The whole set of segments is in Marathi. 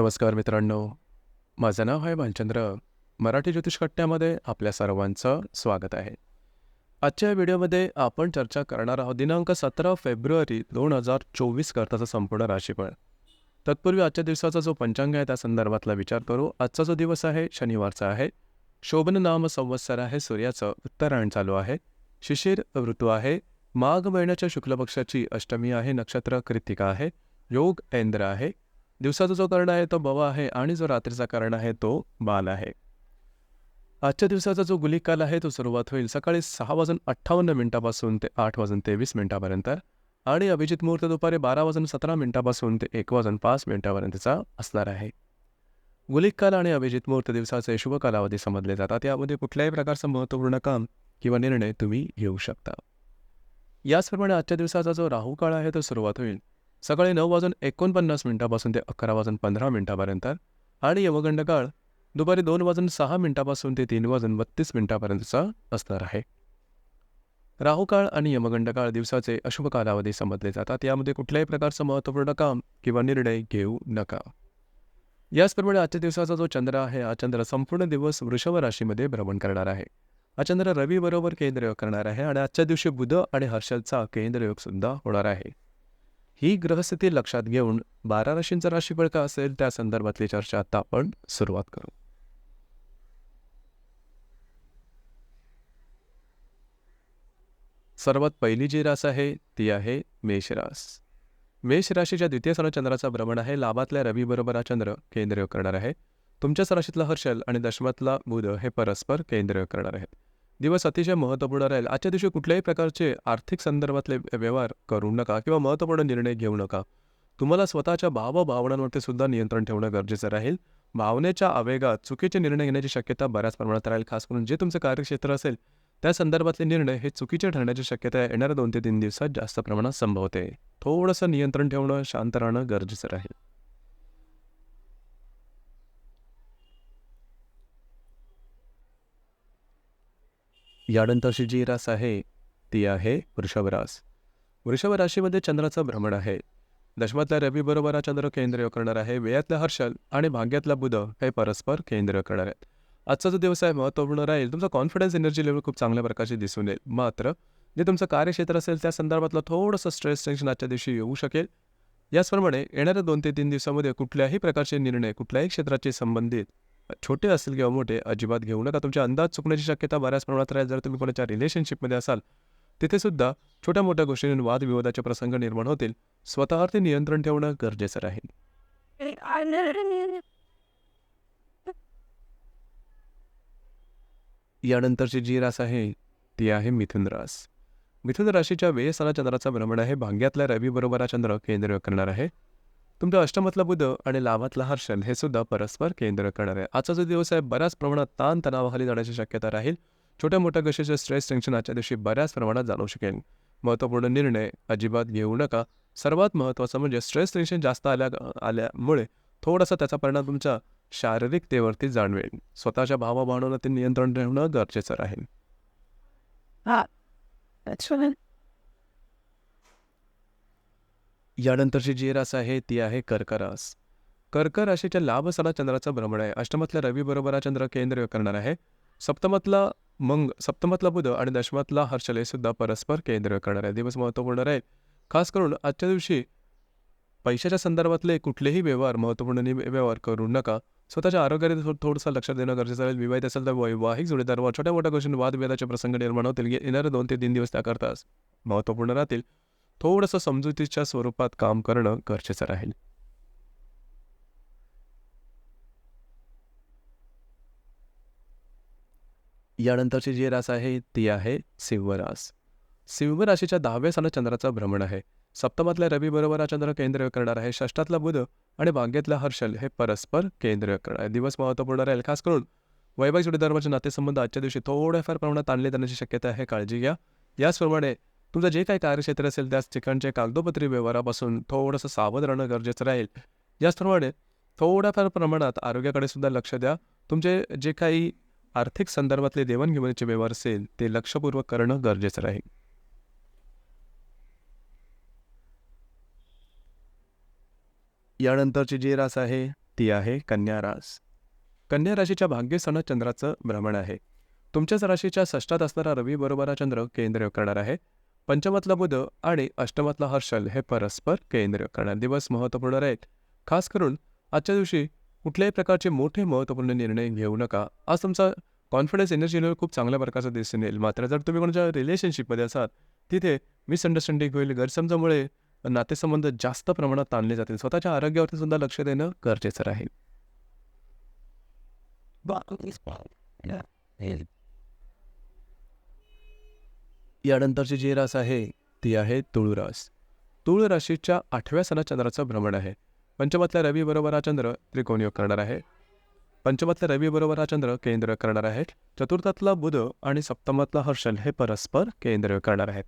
नमस्कार मित्रांनो. माझं नाव आहे भालचंद्र. मराठी ज्योतिष कट्ट्यामध्ये आपल्या सर्वांचं स्वागत आहे. आजच्या व्हिडिओमध्ये आपण चर्चा करणार आहोत दिनांक सतरा फेब्रुवारी दोन हजार चोवीस करताचा संपूर्ण राशीफळ. तत्पूर्वी आजच्या दिवसाचा जो पंचांग आहे त्या संदर्भातला विचार करू. आजचा जो दिवस आहे शनिवारचा आहे. शोभन नाम संवत्सर आहे सूर्याचं उत्तरायण चालू आहे. शिशिर ऋतू आहे. माघ महिन्याच्या शुक्ल पक्षाची अष्टमी आहे नक्षत्र कृतिका आहे. योग ऐंद्र आहे. दिवसाचा जो कर्ण आहे तो बवा आहे आणि जो रात्रीचा कर्ण आहे तो बाल आहे. आजच्या दिवसाचा जो गुलिकाल आहे तो सुरुवात होईल सकाळी सहा वाजून अठ्ठावन्न मिनिटापासून ते आठ वाजून तेवीस मिनिटापर्यंत आणि अभिजित मुहूर्त दुपारी बारा वाजून सतरा मिनिटापासून ते एक वाजून पाच मिनिटापर्यंतचा असणार आहे. गुलिककाल आणि अभिजित मुहूर्त दिवसाचे शुभ कालावधी समजले जातात. यामध्ये कुठल्याही प्रकारचं महत्त्वपूर्ण काम किंवा निर्णय तुम्ही घेऊ शकता. याचप्रमाणे आजच्या दिवसाचा जो राहू काळ आहे तो सुरुवात होईल. सकाळी नऊ वाजून एकोणपन्नास मिनिटापासून ते अकरा वाजून पंधरा मिनिटापर्यंत आणि यमगंड काळ दुपारी दोन वाजून सहा मिनिटापासून ते तीन वाजून बत्तीस मिनिटापर्यंतचा असणार आहे. राहुकाळ आणि यमगंड काळ दिवसाचे अशुभ कालावधी समजले जातात. यामध्ये कुठल्याही प्रकारचं महत्त्वपूर्ण काम किंवा निर्णय घेऊ नका. याचप्रमाणे आजच्या दिवसाचा जो चंद्र आहे हा चंद्र संपूर्ण दिवस वृषभ राशीमध्ये भ्रमण करणार आहे. हा चंद्र रवीबरोबर केंद्रयोग करणार आहे आणि आजच्या दिवशी बुध आणि हर्षलचा केंद्रयोग सुद्धा होणार आहे. ही ग्रहस्थिती लक्षात घेऊन बारा राशींचा राशीफळ का असेल त्या संदर्भातली चर्चा आता आपण सुरुवात करू. सर्वात पहिली जी रास आहे ती आहे मेषरास मेष राशीच्या द्वितीय सण चंद्राचा भ्रमण आहे. लाभातल्या रवीबरोबर हा चंद्र केंद्रीय करणार आहे. तुमच्याच राशीतला हर्षल आणि दशमातला बुध हे परस्पर केंद्रीय करणार आहेत. दिवस अतिशय महत्त्वपूर्ण राहील. आजच्या दिवशी कुठल्याही प्रकारचे आर्थिक संदर्भातले व्यवहार करू नका किंवा महत्त्वपूर्ण निर्णय घेऊ नका. तुम्हाला स्वतःच्या भावभावनांवरती सुद्धा नियंत्रण ठेवणं गरजेचं राहील. भावनेच्या आवेगात चुकीचे निर्णय घेण्याची शक्यता बऱ्याच प्रमाणात राहील खास करून जे तुमचं कार्यक्षेत्र असेल. त्या संदर्भातले निर्णय हे चुकीचे ठरण्याची शक्यता येणाऱ्या दोन ते तीन दिवसात जास्त प्रमाणात संभवते. थोडंसं नियंत्रण ठेवणं शांत राहणं गरजेचं राहील. यानंतरची जी रास आहे ती आहे वृषभरास वृषभ राशीमध्ये चंद्राचं भ्रमण आहे. दशमातल्या रवी बरोबर हा चंद्र केंद्रीय करणार आहे वेयातल्या हर्षल आणि भाग्यातला बुध हे परस्पर केंद्रीय करणार आहेत. आजचा जो दिवस आहे महत्त्वपूर्ण राहील. तुमचा कॉन्फिडन्स एनर्जी लेवल खूप चांगल्या प्रकारचे दिसून येईल. मात्र जे तुमचं कार्यक्षेत्र असेल त्या संदर्भातलं थोडंसं स्ट्रेस टेन्शन आजच्या दिवशी येऊ शकेल. याचप्रमाणे येणाऱ्या दोन ते तीन दिवसामध्ये कुठल्याही प्रकारचे निर्णय कुठल्याही क्षेत्राचे संबंधित छोटे असेल किंवा मोठे अजिबात घेऊ नका. तुमचे अंदाज चुकण्याची शक्यता बऱ्याच प्रमाणात राहील. जर तुम्ही कोणाच्या रिलेशनशिपमध्ये असाल तिथेसुद्धा छोट्या मोठ्या गोष्टींवर वादविवादाचे प्रसंग निर्माण होतील. स्वतःवरती नियंत्रण ठेवणं गरजेचं राहील. यानंतरची जी रास आहे ती आहे मिथुन रास. मिथुन राशीच्या वेयसाला चंद्राचा भ्रमण आहे. भाग्यातल्या रवी बरोबर हा चंद्र केंद्र करणार आहे. तुमच्या अष्टमतला बुध आणि लाभातला हर्षण हे सुद्धा परस्पर केंद्र करणार. आहे आजचा जो दिवस आहे बऱ्याच प्रमाणात ताण तणावाखाली जाण्याची शक्यता राहील. छोट्या मोठ्या कशाचे स्ट्रेस टेन्शन आजच्या दिवशी बऱ्याच प्रमाणात जाणवू शकेल. महत्त्वपूर्ण निर्णय अजिबात घेऊ नका. सर्वात महत्त्वाचं म्हणजे स्ट्रेस टेन्शन जास्त आल्या आल्यामुळे थोडासा त्याचा परिणाम तुमच्या शारीरिकतेवरती जाणवेल. स्वतःच्या भावाभावनावरती नियंत्रण ठेवणं गरजेचं राहील. यानंतरची जी रास आहे ती आहे कर्क रास. कर्क राशीच्या लाभ सला चंद्राचं भ्रमण आहे. अष्टमातल्या रवी बरोबर हा चंद्र केंद्र करणार आहे. सप्तमातला मंग सप्तमातला बुध आणि दशमातला हर्षले सुद्धा परस्पर केंद्र करणार आहे. दिवस महत्त्वपूर्ण राहील. खास करून आजच्या दिवशी पैशाच्या संदर्भातले कुठलेही व्यवहार महत्त्वपूर्ण नि- व्यवहार करू नका. स्वतःच्या आरोग्याकडे थो- थोडंसं लक्ष देणं गरजेचं राहील. विवाहित असेल तर वैवाहिक जोडीदार छोट्या मोठ्या गोष्टी वादविवादाचे प्रसंग निर्माण होतील. येणारे दोन ते तीन दिवस त्याकरताच महत्त्वपूर्ण राहतील. थोडंसं समजुतीच्या स्वरूपात काम करणं गरजेचं राहील. यानंतरची जी रास आहे ती आहे सिंहरास. सिंहराशीच्या दहाव्या सणात चंद्राचं भ्रमण आहे. सप्तमातल्या रवीबरोबर हा चंद्र केंद्रीय करणार आहे. षष्टातला बुध आणि भाग्यातला हर्षल हे परस्पर केंद्रीय करणार आहे. दिवस महत्त्वपूर्ण राहील. खास करून वैवाहिक जोडीदाराचे नातेसंबंध आजच्या दिवशी थोड्याफार प्रमाणात आणले जाण्याची शक्यता आहे. काळजी घ्या. याचप्रमाणे तुमचं जे काही कार्यक्षेत्र असेल त्याच ठिकाणचे कागदोपत्री व्यवहारापासून थोडंसं सावध राहणं गरजेचं राहील. याचप्रमाणे थोड्याफार प्रमाणात आरोग्याकडे सुद्धा लक्ष द्या. तुमचे जे काही आर्थिक संदर्भातले देवाणघेवाणीचे व्यवहार असेल ते लक्षपूर्वक करणं गरजेचं राहील. यानंतरची जी रास आहे ती आहे कन्या रास. कन्या राशीच्या भाग्यसण चंद्राचं भ्रमण आहे. तुमच्याच राशीच्या षष्टात असणारा रवी बरोबरा चंद्र केंद्र करणार आहे. पंचमातला बुध आणि अष्टमातला हर्षल हे परस्पर केंद्र करणार दिवस महत्त्वपूर्ण आहेत खास करून आजच्या दिवशी कुठल्याही प्रकारचे मोठे महत्त्वपूर्ण निर्णय घेऊ नका आज तुमचा कॉन्फिडन्स एनर्जी लेवल खूप चांगल्या प्रकारचा दिसून येईल. मात्र जर तुम्ही कोणाच्या रिलेशनशिपमध्ये असाल तिथे मिसअंडरस्टँडिंग होईल गैरसमजामुळे नातेसंबंध जास्त प्रमाणात ताणले जातील. स्वतःच्या आरोग्यावरती सुद्धा लक्ष देणं गरजेचं राहील. यानंतरची जी रास आहे ती आहे तुळ रास तुळ राशीच्या आठव्या सणात चंद्राचं भ्रमण आहे. पंचमातल्या रवीबरोबर हा चंद्र त्रिकोण योग करणार आहे. पंचमातल्या रवीबरोबर हा चंद्र केंद्र करणार आहे चतुर्थातला बुध आणि सप्तमातला हर्षल हे परस्पर केंद्र करणार आहेत.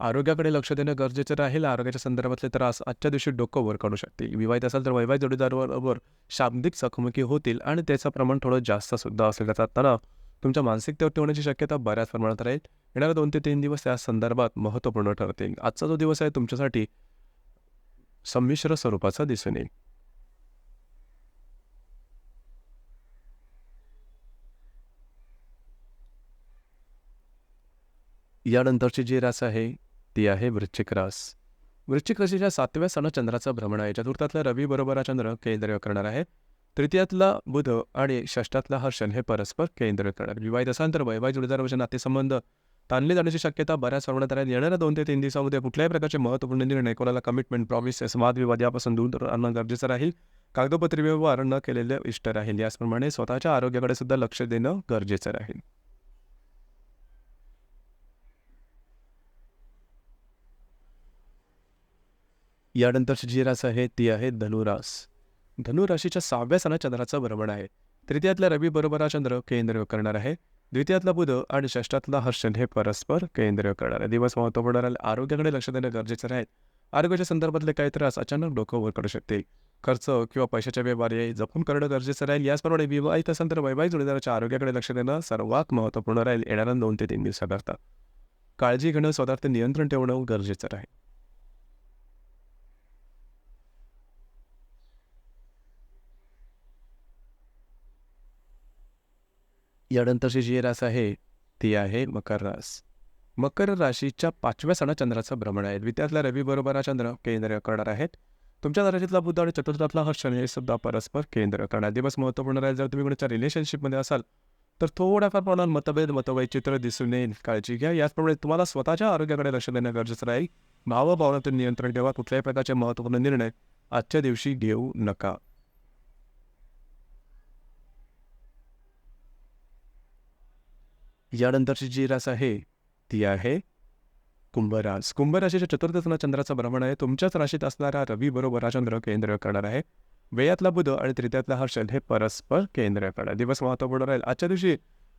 आरोग्याकडे लक्ष देणं गरजेचं राहील. आरोग्याच्या संदर्भातले त्रास आजच्या दिवशी डोकं वर काढू शकतील. विवाहित असाल तर वैवाहिक जोडीदाराबरोबर शाब्दिक चकमकी होतील आणि त्याचं प्रमाण थोडं जास्त सुद्धा असेल. त्याचा तणाव तुमच्या मानसिकतेवरती होण्याची शक्यता बऱ्याच प्रमाणात राहील. येणारे दोन ते तीन दिवस त्या संदर्भात महत्त्वपूर्ण ठरतील. आजचा जो दिवस आहे तुमच्यासाठी संमिश्र स्वरूपाचा दिसून येईल. यानंतरची जी रास आहे ती आहे वृश्चिक रास. वृश्चिक राशीच्या सातव्या सण चंद्राचं भ्रमण आहे. चतुर्थातला रवी बरोबर हा चंद्र केंद्र करणार आहे. तृतीयातला बुध आणि षष्ठातला हर्षण हे परस्पर केंद्र करणार विवाहित असाल तर वैवाहिक जोडीदाराचे नातेसंबंध ताणले जाण्याची शक्यता बऱ्याच प्रमाणात राहील येणाऱ्या दोन ते तीन दिवसामध्ये कुठल्याही प्रकारचे महत्त्वपूर्ण निर्णय कोणाला कमिटमेंट प्रॉमिसेस वादविवाद यापासून दूर राहणं गरजेचं राहील. कागदोपत्री व्यवहार न केलेले इष्ट राहील. याचप्रमाणे स्वतःच्या आरोग्याकडे सुद्धा लक्ष देणं गरजेचं राहील. यानंतरची जी रास आहे ती आहे धनुरास. धनुराशीच्या सहाव्या सणात चंद्राचं भ्रमण आहे. तृतीयातल्या रवी बरोबर हा चंद्र केंद्र करणार आहे. द्वितीयातला बुध आणि षष्ठातला हर्षण हे परस्पर केंद्रीय करणार. दिवस महत्त्वपूर्ण राहील आरोग्याकडे लक्ष देणं गरजेचं राहील. आरोग्याच्या संदर्भातले काही त्रास अचानक डोकं वर करू शकते खर्च किंवा पैशाच्या व्यवहार हे जपून करणं गरजेचं राहील. याचप्रमाणे विवाहित असेल तर वैवाहिक जोडीदाराच्या आरोग्याकडे लक्ष देणं सर्वात महत्त्वपूर्ण राहील. येणाऱ्या दोन ते तीन दिवसाकरता. काळजी घेणं स्वतःचे नियंत्रण ठेवणं गरजेचं राहील. यानंतरची जी रास आहे ती आहे मकर रास. मकर राशीच्या पाचव्या सणात चंद्राचं भ्रमण आहे. द्वितीयातल्या रवी बरोबर हा चंद्र केंद्र करणार आहेत. तुमच्या राशीतला बुद्ध आणि चतुर्थातला हर्ष हे सुद्धा परस्पर केंद्र करणार. दिवस महत्त्वपूर्ण राहील. जर तुम्ही कोणाच्या रिलेशनशिपमध्ये असाल तर थोड्याफार प्रमाणात मतभेद मतवैचित्र दिसून येईल. काळजी घ्या. याचप्रमाणे तुम्हाला स्वतःच्या आरोग्याकडे लक्ष देणं गरजेचं राहील. भावभावनातून नियंत्रण ठेवा. कुठल्याही प्रकारचे महत्त्वपूर्ण निर्णय आजच्या दिवशी घेऊ नका. यानंतरची जी रास आहे ती आहे कुंभरास कुंभराशीच्या चतुर्थसना चंद्राचं भ्रमण आहे. तुमच्याच राशीत असणारा रवी बरोबर हा चंद्र केंद्र करणार आहे. वेयातला बुध आणि तृतीयातला हर्षल हे परस्पर केंद्र करणार. दिवस महत्त्वपूर्ण राहील. आजच्या दिवशी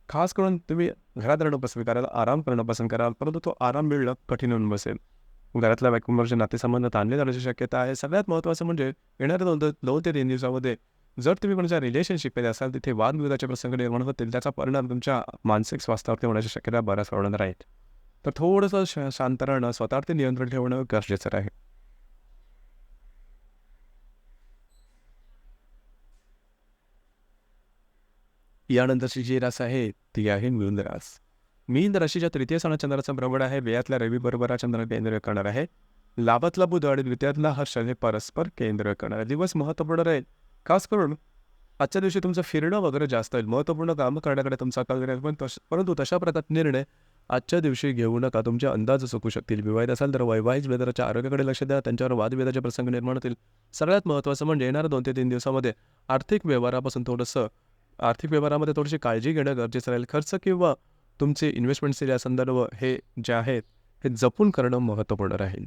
खास करून तुम्ही घरात राहणं पसंत कराल आराम करणं पसंत कराल परंतु तो आराम मिळणं कठीण होऊन बसेल. घरातल्या कुंभारचे नातेसंबंध ताणले जाण्याची शक्यता आहे. सगळ्यात महत्त्वाचं म्हणजे येणाऱ्या दोन दोन ते तीन दिवसामध्ये जर तुम्ही कोणाच्या रिलेशनशिपमध्ये असाल तिथे वादविवादाचे प्रसंग निर्माण होतील त्याचा परिणाम तुमच्या मानसिक स्वास्थ्यावरती होण्याची शक्यता बऱ्याच प्रमाणात राहील तर थोडंसं श शांत राहणं स्वतःवरती नियंत्रण ठेवणं गरजेचं आहे. यानंतरची जी रास आहे ती आहे मिळून रास. मीन राशीच्या तृतीय सण चंद्राचं भ्रमण आहे वेयातल्या रवी बरोबर हा चंद्र केंद्र करणार आहे. लाभातला बुध आणि द्वितीयातला हर्ष हे परस्पर केंद्र करणार आहे. दिवस महत्त्वपूर्ण राहील. खास करून आजच्या दिवशी तुमचं फिरणं वगैरे जास्त होईल महत्त्वपूर्ण कामं करण्याकडे तुमचा कल राहील पण तश परंतु तशा प्रकारचे निर्णय आजच्या दिवशी घेऊ नका. तुमचे अंदाज चुकू शकतील. विवाहित असाल तर वैवाहिक वेदराच्या आरोग्याकडे लक्ष द्या. त्यांच्यावर वादविवादाचे प्रसंग निर्माण होतील. सगळ्यात महत्त्वाचं म्हणजे येणाऱ्या दोन ते तीन दिवसामध्ये आर्थिक व्यवहारापासून थोडंसं आर्थिक व्यवहारामध्ये थोडीशी काळजी घेणं गरजेचं राहील. खर्च किंवा तुमचे इन्व्हेस्टमेंट्स या संदर्भ हे जे आहेत हे जपून करणं महत्त्वपूर्ण राहील.